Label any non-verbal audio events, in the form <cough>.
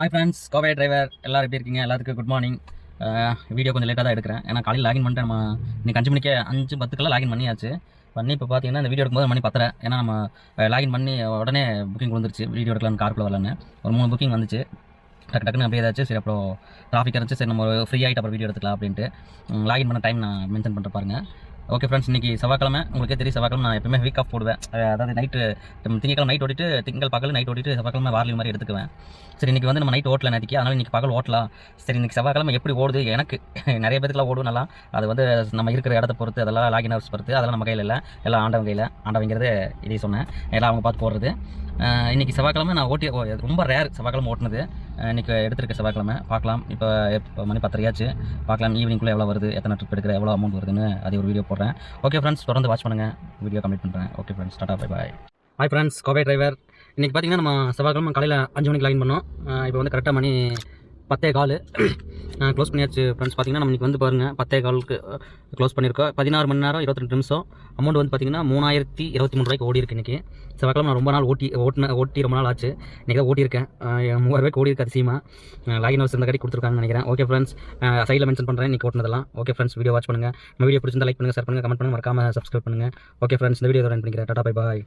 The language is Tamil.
ஹாய் ஃப்ரெண்ட்ஸ் கோவை டிரைவர் எல்லாரும் எப்படி இருக்கீங்க? எல்லாத்துக்கும் குட் மார்னிங் வீடியோ கொஞ்சம் லேட்டாக தான் எடுக்கிறேன். ஏன்னா காலையில் லாகின் பண்ணிட்டு நம்ம இன்னைக்கு அஞ்சு மணிக்கே அஞ்சு பத்துக்கெல்லாம் லாகின் பண்ணியாச்சு. பண்ணி இப்போ பார்த்தீங்கன்னா இந்த வீடியோ எடுக்கும்போது மணி பத்தரை. ஏன்னா நம்ம லாகின் பண்ணி உடனே புக்கிங் வந்துருச்சு வீடியோ எடுக்கலாம் காருக்குள்ளே வரலன்னு ஒரு மூணு புக்கிங் வந்துச்சு. டக்கு டக்குன்னு அப்படியே ஏதாச்சும் சரி அப்புறம் டிராஃபிக் இருந்துச்சு. சரி நம்ம ஃப்ரீ ஆகிட்டு அப்புறம் வீடியோ எடுத்துக்கலாம் அப்படின்ட்டு. லாகின் பண்ண டைம் நான் மென்ஷன் பண்ணுற பாருங்கள் ஓகே ஃப்ரெண்ட்ஸ் இன்றைக்கி செவ்வாய்க்கிழமை. உங்களுக்கே தெரியும் செவ்வாய்க்கிழமை நான் எப்பவுமே வீக் ஆஃப் போடுவேன். அதாவது நைட்டு திங்கக்கிழமை நைட் ஓட்டிட்டு திங்கள் பகல் நைட் ஓட்டிட்டு செவ்வாய்க்கிழமை வார்லி மாதிரி எடுத்துக்குவேன். சரி இன்றைக்கி வந்து நம்ம நைட் ஓட்டல நேற்றுக்கு அதனால் இன்றைக்கி பகல் ஓட்டலாம் சரி இன்றைக்கி செவ்வாய்க்கிழமை எப்படி ஓடுது? எனக்கு <laughs> நிறைய பேத்துக்குலாம் ஓடும் நல்லா. அது வந்து நம்ம இருக்கிற இடத்த பொறுத்து அதெல்லாம் லாகின் ஹவர்ஸ் பொறுத்து அதெல்லாம் நம்ம கையில் இல்லை. எல்லாம் ஆண்டவங்க கையில். ஆண்டவங்கிறது இதே சொன்னேன். எல்லாம் அவங்க பார்த்து போடுறது. இன்றைக்கி செவ்வாய்க்கிழமை நான் ஓட்டி ஓ, ரொம்ப ரேர் செவ்வாய்க்கிழமை ஓட்டினது. இன்றைக்கி இன்னைக்கு செவ்வாய்க்கிழமை பார்க்கலாம். இப்போ இப்போ மணி பத்தரையாச்சு. பார்க்கலாம் ஈவினிங்குள்ளே எவ்வளோ வருது எத்தனை ட்ரிப் எடுக்கிற எவ்வளோ அமௌண்ட் வருதுன்னு அதே ஒரு வீடியோ போடுறேன். ஓகே ஃப்ரெண்ட்ஸ் தொடர்ந்து வாட்ச் பண்ணுங்கள் வீடியோ கம்ப்ளீட் பண்ணுறேன் okay friends tata bye bye hi friends Kovai driver இன்றைக்கி பார்த்தீங்கன்னா நம்ம செவ்வாய்க்கிழமை காலையில் அஞ்சு மணிக்கு லைன் பண்ணோம். இப்போ வந்து கரெக்டாக மணி பத்தே கால். க்ளோஸ் பண்ணியாச்சு ஃப்ரெண்ட்ஸ் பார்த்தீங்கன்னா நம்ம வந்து பாருங்கள் பத்தே காலுக்கு க்ளோஸ் பண்ணியிருக்கோம். பதினாறு மணி நேரம் இருபத்தி ரெண்டு நிமிஷம். அமௌண்ட் வந்து பார்த்தீங்கன்னா மூணாயிரத்தி இருபத்தி மூணு ரூபாய்க்கு ஓடி இருக்கு இன்றைக்கி செவ்வாய்க்கிழமை நான் ரொம்ப நாள் ஓட்டி ஓட்டின ஓட்டி ரொம்ப நாள் ஆச்சு. இன்றைக்கி தான் ஓட்டியிருக்கேன். மூவாயிரம் ரூபாய்க்கு ஓடி இருக்கு அதிசயமாக லாகின் ஹவுஸ் இந்த கட்டி கொடுத்துருக்காங்க நினைக்கிறேன். ஓகே ஃப்ரெண்ட்ஸ் சைடில் மென்ஷன் பண்ணுறேன் இன்றைக்கி ஓட்டினதெல்லாம். ஓகே ஃப்ரெண்ட்ஸ் வீடியோ வாட்ச் பண்ணுங்கள் நம்ம வீடியோ பிடிச்சிருந்தா லைக் பண்ணுங்கள் ஷேர் பண்ணுங்கள் கமெண்ட் பண்ணுங்கள் மறக்காமல் சப்ஸ்கிரைப் பண்ணுங்கள் ஓகே ஃப்ரெண்ட்ஸ் இந்த வீடியோ ரன் பண்ணிக்கிறேன். Tata bye bye